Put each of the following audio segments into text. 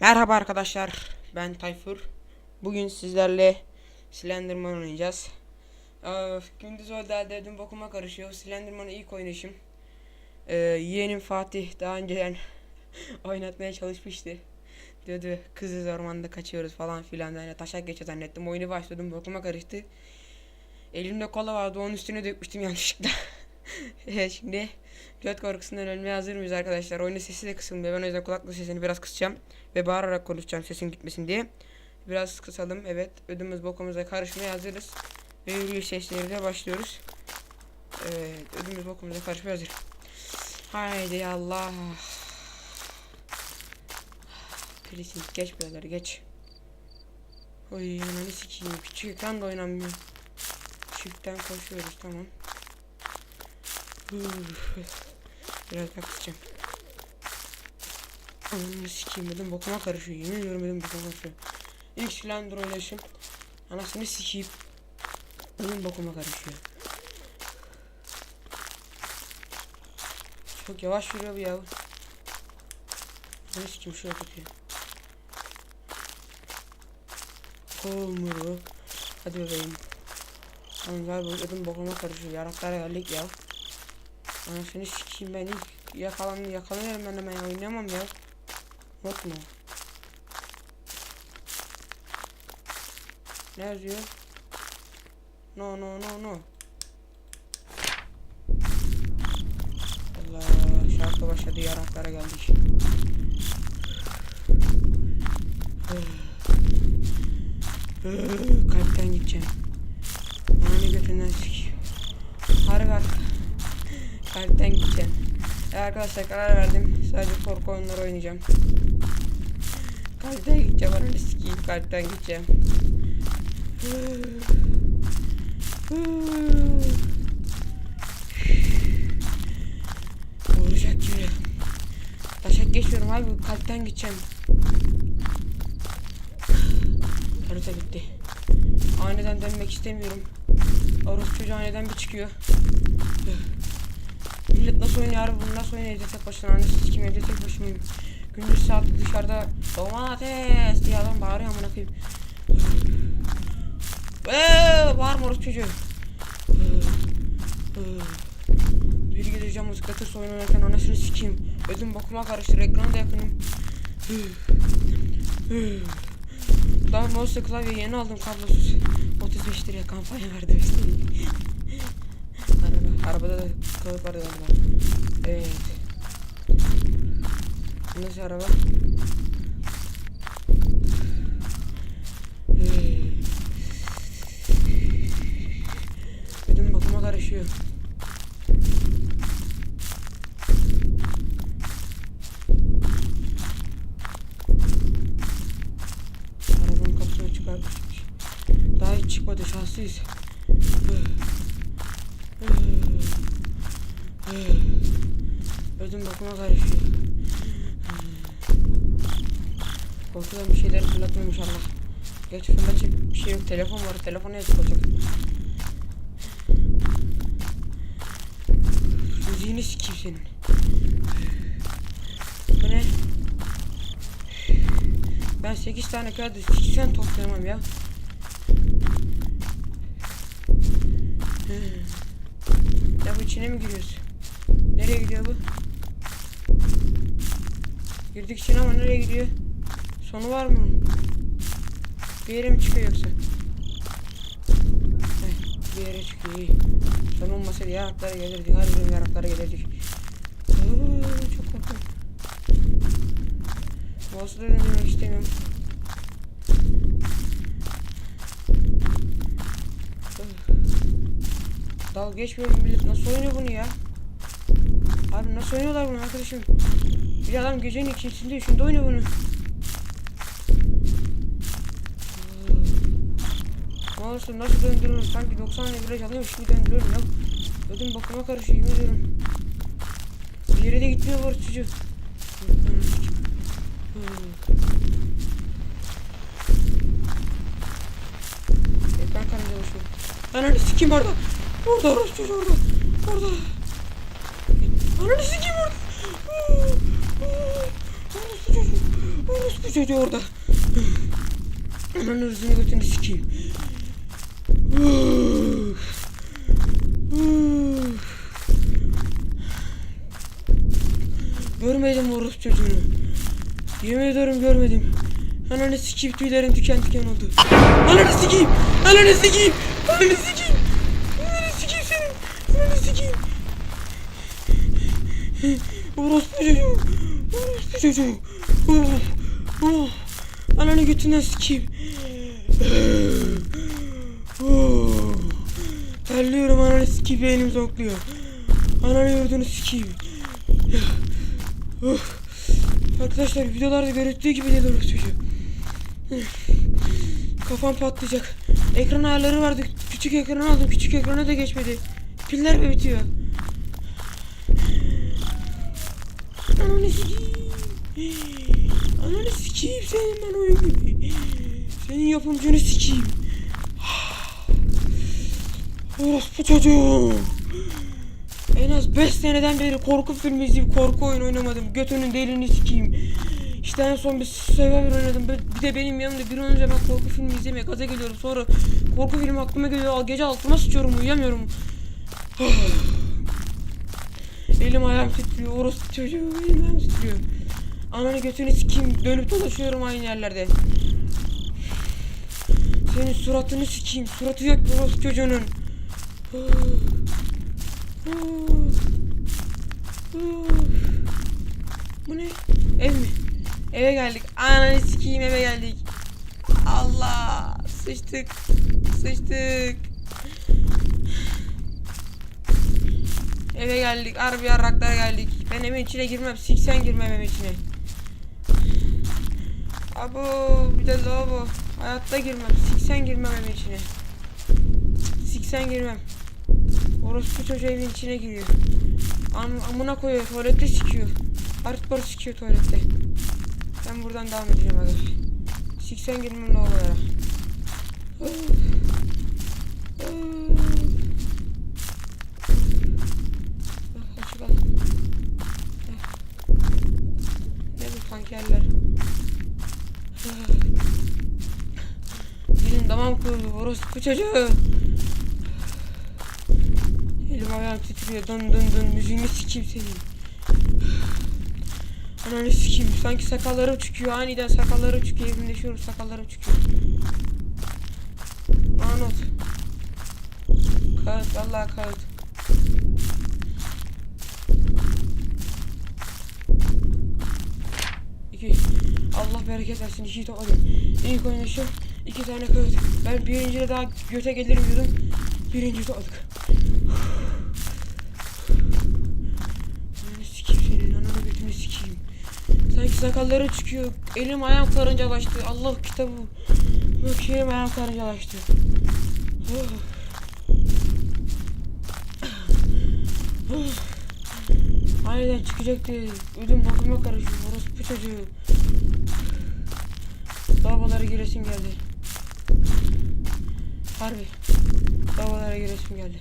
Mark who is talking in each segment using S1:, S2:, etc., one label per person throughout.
S1: Merhaba arkadaşlar. Ben Tayfur. Bugün sizlerle Slenderman oynayacağız. Ee, gündüz oldu dedim bokuma karışıyor. Slenderman'ı ilk oynayışım. Ee, yeğenim Fatih daha önceden oynatmaya çalışmıştı. Diyordu kızız ormanda kaçıyoruz falan filan. Yani taşak geçiyor zannettim. Oyunu başladım bokuma karıştı. Elimde kola vardı onun üstüne dökmüştüm yanlışlıkla. Evet, Şimdi göt korkusundan ölmeye hazır mıyız arkadaşlar? Oyunun sesi de kısılmıyor. Ben o yüzden kulaklık sesini biraz kısacağım. Ve bağırarak konuşacağım sesin gitmesin diye. Biraz kısalım. Evet. Ödümüz bokumuza karışmaya hazırız. Ve yürüyüş sesleriyle başlıyoruz. Evet. Ödümüz bokumuza karışmaya hazır. Haydi Allah. Krisin geç birader geç. Oy ananı sikeyim. Küçük ekran da oynanmıyor. Küçükten koşuyoruz tamam. Biraz daha kısacağım. Ananı sikeyim dedim bokuma karışıyor. Yemin ediyorum dedim bokuma karışıyor. İlk Slender oynayışım. Anasını sikeyim. Dedim bokuma karışıyor. Çok yavaş yürüyor bu ya. Ananı sikeyim şuraya tutuyor. Kolmuru. Hadi bebeğim. Lan galiba dedim bokuma karışıyor. Yaraklara geldik ya. Anasını sikeyim ben ilk yakalan yakalanıyorum ben hemen oynayamam ya. Yok mu? Ne yazıyor? No no no no. Allah şarkı başladı yaraklara geldik. Kalpten gideceğim. Ananı götünden sik. Harbi bak. Kalpten gideceğim. Ya arkadaşlar karar verdim. Sadece korku oyunları oynayacağım. Kalpten gideceğim. Ananı sikeyim. Kalpten gideceğim. Vuracak gibi. Taşak geçmiyorum abi. Kalpten gideceğim. Harita bitti. Aniden dönmek istemiyorum. Orospu çocuğu aniden bir çıkıyor. Nasıl abi bunu nasıl evde tek başına annesi sikim evde tek başımayım. Gündüz saat dışarıda domates diye adam bağırıyor amına koyayım. Eee bağırma orospu çocuğu. Bir gideceğim oyun oynarken anasını sikeyim. Ödüm bokuma karıştır ekrana da yakınım. Daha mouse klavye yeni aldım kablosuz. 35 liraya kampanya verdi. Araba, arabada da kağıt var galiba. Evet. Nasıl araba? Ödüm bakıma karışıyor. Arabanın kapısını çıkartmış. Daha hiç çıkmadı şanslıyız. Ödüm bakıma karışıyor. Korkudan bir şeyler fırlatmam inşallah. Gerçi fırlatacak bir şey yok. Telefon var. Telefona yazık olacak. Müziğini sikeyim senin. Bu ne? Ben 8 tane kağıdı siksen toplayamam ya. Ya bu içine mi giriyoruz? Nereye gidiyor bu? Girdik içine ama nereye gidiyor? Sonu var mı? Bir yere mi çıkıyor yoksa? Heh, bir yere çıkıyor iyi. Son olmasaydı yaraklara gelirdik. Harbiden yaraklara gelirdik. Oo, çok korktum. Mouse'u da döndürmek istemiyorum. Dalga geçmiyorum millet nasıl oynuyor bunu ya? Abi nasıl oynuyorlar bunu arkadaşım? Bir adam gecenin ikincisinde üçünde oynuyor bunu. Mouse'u nasıl döndürürüm? Sanki 90 viraj alıyormuş gibi döndürüyorum ya. Ödüm bakıma karışıyor yemin ediyorum. Bir yere de gitmiyor var çocuk. Ekran kanalına başlıyor. Ananı sikeyim orada. Orada orası çocuğu orada. Orada. Ananı sikeyim orada. Orası çocuğu. Orası çocuğu orada. Ananı hırzını götünü sikeyim. Görmedim orospu çocuğunu. Yemin ediyorum görmedim. Ananı sikeyim tüylerim diken diken oldu. Ananı sikeyim. Ananı sikeyim. Ananı sikeyim. Ananı sikeyim senin. Ananı sikeyim. Orospu çocuğu. Orospu çocuğu. Oh. Oh. Ananı götünden sikeyim. Oh. Terliyorum ananı sikeyim beynim zonkluyor. Ananı yurdunu sikeyim. Oh. Arkadaşlar videolarda görüldüğü gibi değil orospu çocuğu. Kafam patlayacak. Ekran ayarları vardı. Küçük ekranı aldım. Küçük ekrana da geçmedi. Piller mi bitiyor? Ananı sikeyim. Ananı sikeyim senin ben oyun. Senin yapımcını sikeyim. Orospu çocuğum. En az 5 seneden beri korku filmi izleyip korku oyun oynamadım. Götünün deliğini sikeyim. İşte en son bir Survivor oynadım. Bir- de benim yanımda bir an önce ben korku filmi izlemeye gaza geliyorum. Sonra korku filmi aklıma geliyor. Gece altıma sıçıyorum uyuyamıyorum. Elim ayağım titriyor. Orospu çocuğu elim ayağım titriyor. Ananı götünü sikeyim. Dönüp dolaşıyorum aynı yerlerde. Senin suratını sikeyim. Suratı yok orospu çocuğunun. Bu ne? Ev mi? Eve geldik. Ananı sikeyim eve geldik. Allah! Sıçtık. Sıçtık. Eve geldik. Harbi yarraklara geldik. Ben evin içine girmem. Siksen girmem evin içine. Abo bir de lavabo. Hayatta girmem. Siksen girmem evin içine. Siksen girmem. Orospu çocuğu evin içine giriyor. Am amına koyuyor. Tuvalette sikiyor. Hardcore sikiyor tuvalette. Ben buradan devam edeceğim arkadaşlar. Siksen girmem lavabolara. Açık Tankerler? Benim damam kırıldı. Orospu çocuğu. Elim ayağım titriyor. Dın dın dın. Müziğini sikeyim senin. Ananı sikeyim. Sanki sakallarım çıkıyor. Aniden sakallarım çıkıyor. Evimde şu sakallarım çıkıyor. Anot. Kağıt. Vallahi kağıt. İki. Allah bereket versin. İkiyi topladım. İlk oynayışım. iki tane kağıt. Ben birinciyle daha göte gelirim diyordum. Birinci topladık. Ananı sikeyim senin. Ananı götünü sikeyim. Sanki sakalları çıkıyor. Elim ayağım karıncalaştı. Allah kitabı. Bak elim ayağım karıncalaştı. Aniden çıkacaktı. Ödüm bakıma karışıyor. Orospu çocuğu. Davalara giresim geldi. Harbi. Davalara giresim geldi.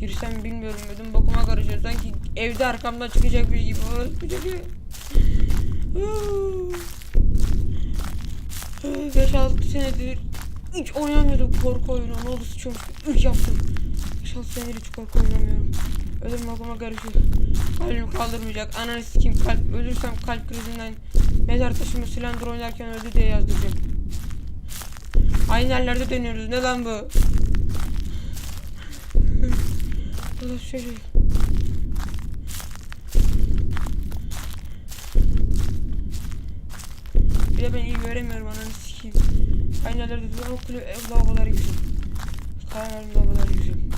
S1: Girsem bilmiyorum ödüm bakıma karışıyor. Sanki evde arkamdan çıkacakmış gibi. Orospu çocuğu. 5-6 senedir hiç oynamıyordum korku oyunu. Ne oldu sıçıyormuş. Üç yaptım. 5-6 senedir hiç korku oynamıyorum. Ölüm bakıma karışıyor. Kalbim kaldırmayacak. Ananı sikeyim kalp. Ölürsem kalp krizinden mezar taşımı silindir oynarken öldü diye yazdıracağım. Aynı yerlerde dönüyoruz. Ne lan bu? Allah şöyle. Bir de ben iyi göremiyorum ananı sikeyim. Aynı yerlerde duruyorum. Okulu lavaboları yüzüm. Kayanların lavaboları yüzüm.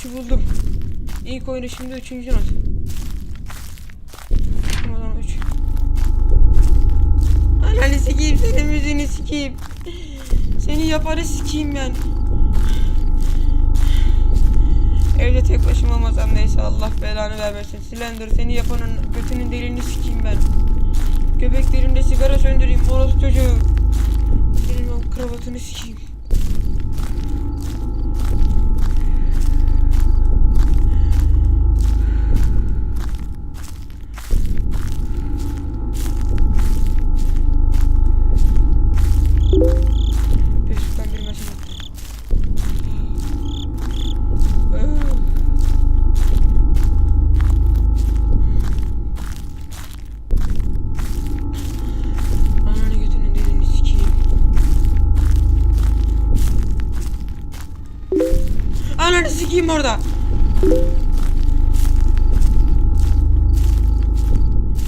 S1: 3'ü buldum. İlk oyunu şimdi 3. not. Çıkmadan 3. Ananı sikeyim senin müziğini sikeyim. Seni yaparı sikeyim ben. Evde tek başıma olmasam neyse Allah belanı vermesin. Slender seni yapanın götünün deliğini sikeyim ben. Göbeklerimde sigara söndüreyim. Moros çocuğu. Senin o kravatını sikeyim. Ananı sikeyim orada.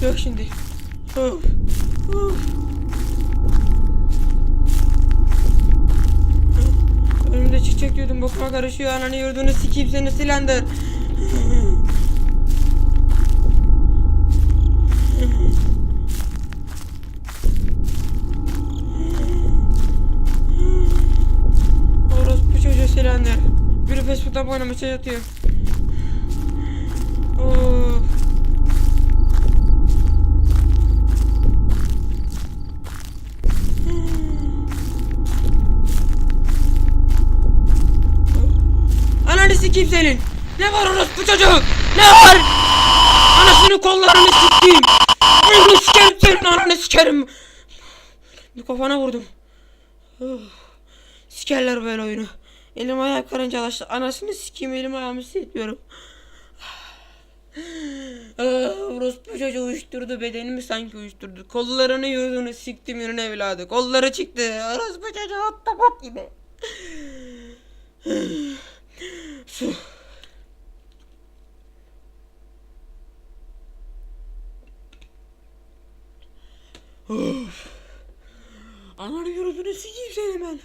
S1: Yok şimdi. Önümde çıkacak diyordum bokuma karışıyor ananı yurdunu sikeyim seni silendir. Facebook'tan bana mesaj atıyor. Of. Ananı senin. Ne var orospu çocuğu? Ne var? Anasını kollarını sikeyim. Ananı sikerim senin ananı sikerim. Bir kafana vurdum. Uf. Sikerler böyle oyunu. Elim ayağım karıncalaştı. Anasını sikeyim elim ayağımı hissetmiyorum. Ah, Orospu çocuğu uyuşturdu bedenimi sanki uyuşturdu. Kollarını yurdunu siktim ürün evladı. Kolları çıktı. Orospu çocuğu ottopot gibi. Su. Ananı yurdunu sikeyim seni ben.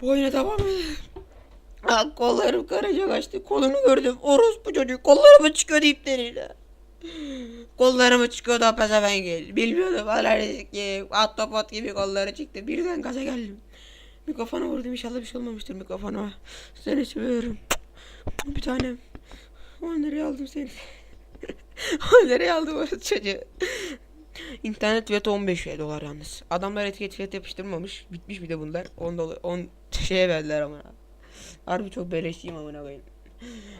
S1: Bu oyuna devam edelim. Ha, kollarım karaca kaçtı. Kolunu gördüm. Orospu çocuğu. Kollarımı çıkıyordu ipleriyle. Kollarımı çıkıyordu o pezevenk. Bilmiyordum. Hala ki ahtapot gibi kolları çıktı. Birden gaza geldim. Mikrofona vurdum. İnşallah bir şey olmamıştır mikrofona. Seni seviyorum. Bir tanem. 10 liraya aldım seni. 10 liraya aldım o çocuğu. İnternet fiyatı 15 dolar yalnız. Adamlar etiket fiyat yapıştırmamış. Bitmiş bir de bunlar. 10 dolar 10 şeye verdiler ama. Harbi çok beleşçiyim amına koyayım.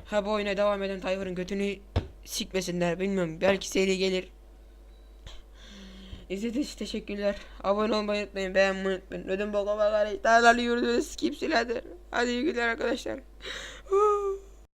S1: Ha bu oyuna devam eden Tayfur'un götünü sikmesinler bilmiyorum. Belki seri gelir. İzlediğiniz için teşekkürler. Abone olmayı unutmayın. Beğenmeyi unutmayın. Ödüm boka bakar. Dağlarlı yurdu sikip siladır. Hadi iyi günler arkadaşlar.